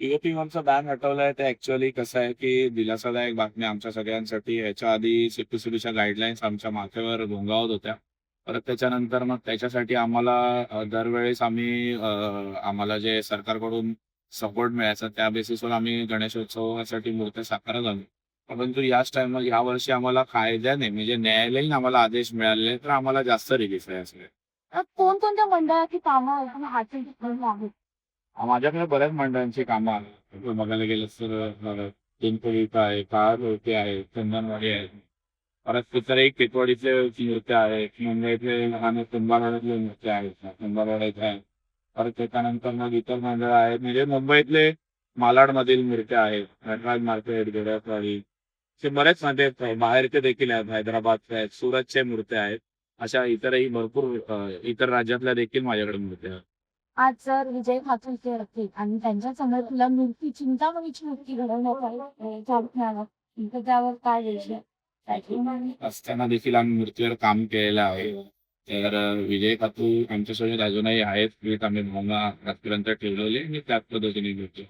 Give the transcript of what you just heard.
POP वरचा ban हटवलाय. ते actually कसं आहे की दिलासादायक बातमी आमच्या सगळ्यांसाठी ह्याच्या आधी सीपीसीबीच्या गाईडलाईन्स आमच्या माथेवर घोंगावत होत्या. परत त्याच्यानंतर मग त्याच्यासाठी आम्हाला दरवेळेस आम्ही आम्हाला जे सरकारकडून सपोर्ट मिळायचा त्या बेसिसवर आम्ही गणेशोत्सवासाठी मूर्त्या साकारत आलो परंतु याच टाइम या वर्षी आम्हाला कायद्याने म्हणजे न्यायालयीन आम्हाला आदेश मिळाले तर आम्हाला जास्त रिलीफ आहे असं कोणकोणत्या मंडळाची कामं हाती आहेत? माझ्याकडे बऱ्याच मंडळांची कामं आहेत. बघायला गेलं तर चिंचोलीचं आहे कार होते आहे चंदनवाडी आहे. परत तिथं एक टिटवाडीचे नृत्य आहेत मुंबईतले लहान कुंभारवाड्यातले नृत्य आहेत कुंभारवाड्याचे आहे. परत त्याच्यानंतर मग इतर मंडळ आहेत. म्हणजे मुंबईतले मालाडमधील मूर्त्या आहेत नटराज मार्केट गेड्यावाडी असे बरेच मध्ये बाहेरचे देखील आहेत. हैदराबादचे आहेत. सुरतचे मूर्त्या आहेत. अशा इतरही भरपूर इतर राज्यातल्या देखील माझ्याकडे मूर्त्या आहेत. आज जर विजय खातुलके असतील आणि त्यांच्यासमोर तुला मूर्ती चिंतामणीची मूर्ती घडवण्यात तर त्यावर काय विषय असताना देखील आम्ही मूर्तीवर काम केलेलं आहे. तर विजय खातू आमच्यासोबत अजूनही आहेत. आम्ही भावना आजपर्यंत ठेवलेले आणि त्याच पद्धतीने घेतो.